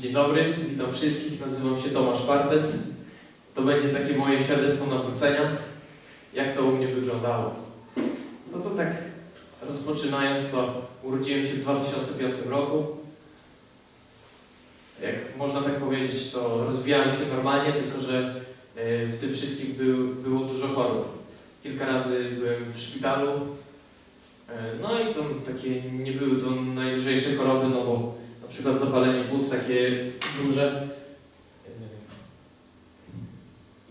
Dzień dobry, witam wszystkich. Nazywam się Tomasz Bartes. To będzie takie moje świadectwo nawrócenia, jak to u mnie wyglądało. No to tak rozpoczynając to, urodziłem się w 2005 roku. Jak można tak powiedzieć, to rozwijałem się normalnie, tylko że e, w tym wszystkim był, było dużo chorób. Kilka razy byłem w szpitalu. E, No i to takie nie były to najlżejsze choroby, no bo przykład zapalenie płuc takie duże.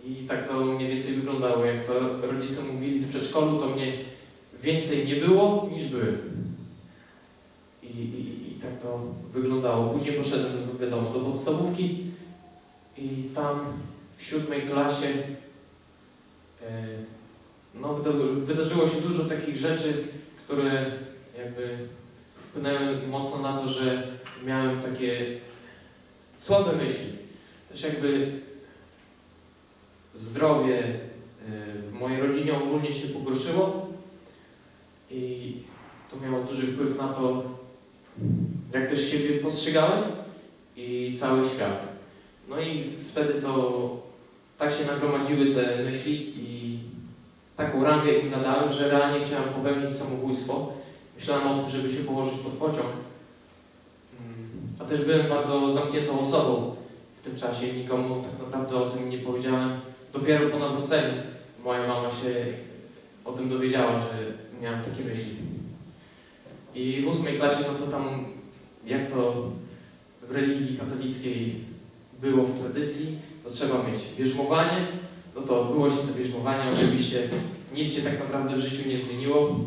I tak to mniej więcej wyglądało. Jak to rodzice mówili w przedszkolu, to mnie więcej nie było niż byłem. I, i, I tak to wyglądało. Później poszedłem, wiadomo, do podstawówki i tam w siódmej klasie e, no, wyda- wydarzyło się dużo takich rzeczy, które jakby wpłynęły mocno na to, że miałem takie słabe myśli. Też jakby zdrowie y, w mojej rodzinie ogólnie się pogorszyło i to miało duży wpływ na to, jak też siebie postrzegałem i cały świat. No i wtedy to tak się nagromadziły te myśli i taką rangę im nadałem, że realnie chciałem popełnić samobójstwo. Myślałem o tym, żeby się położyć pod pociąg. Też byłem bardzo zamkniętą osobą w tym czasie nikomu tak naprawdę o tym nie powiedziałem. Dopiero po nawróceniu moja mama się o tym dowiedziała, że miałem takie myśli. I w ósmej klasie, no to tam, jak to w religii katolickiej było w tradycji, to trzeba mieć bierzmowanie. No to odbyło się to bierzmowanie, oczywiście nic się tak naprawdę w życiu nie zmieniło.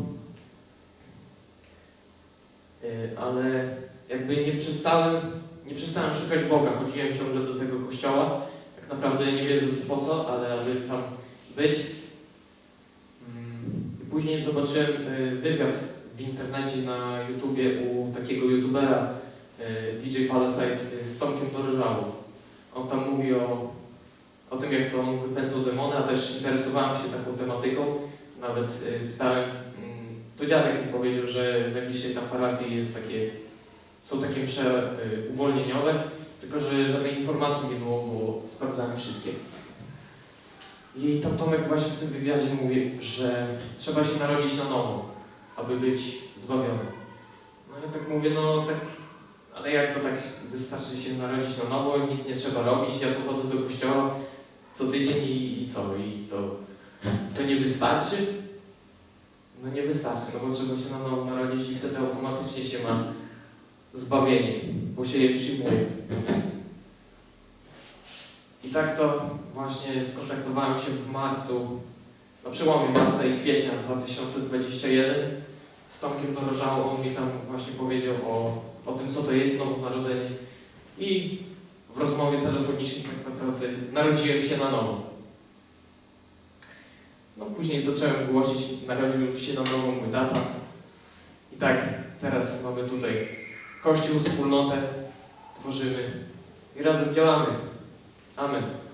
Yy, ale jakby nie przestałem, nie przestałem szukać Boga, chodziłem ciągle do tego kościoła, tak naprawdę nie wiedząc po co, ale aby tam być. Mm, Później zobaczyłem y, wywiad w internecie na YouTubie u takiego youtubera y, DJ Palasite y, z Tomkiem Dorożałą. On tam mówi o, o tym, jak to on wypędzał demony, a też interesowałem się taką tematyką. Nawet pytałem, mm, to dziadek mi powiedział, że w najbliższej tam parafii jest takie, są takie msze y, uwolnieniowe, tylko że żadnej informacji nie było, bo sprawdzałem wszystkie. I tam Tomek właśnie w tym wywiadzie mówi, że trzeba się narodzić na nowo, aby być zbawiony. No ja tak mówię, no tak, ale jak to tak wystarczy się narodzić na nowo, nic nie trzeba robić, ja tu chodzę do kościoła co tydzień i, i co, i to, to nie wystarczy? No nie wystarczy, no bo trzeba się na nowo narodzić i wtedy automatycznie się ma zbawienie, bo się je przyjmuje. I tak to właśnie skontaktowałem się w marcu, na przełomie marca i kwietnia 2021 z Tomkiem Dorożałą. On mi tam właśnie powiedział o, o tym, co to jest nowonarodzenie. I w rozmowie telefonicznej tak naprawdę narodziłem się na nowo. No później zacząłem głosić, narodził się na nowo mój tata. I tak, teraz mamy tutaj Kościół, wspólnotę, tworzymy i razem działamy. Amen.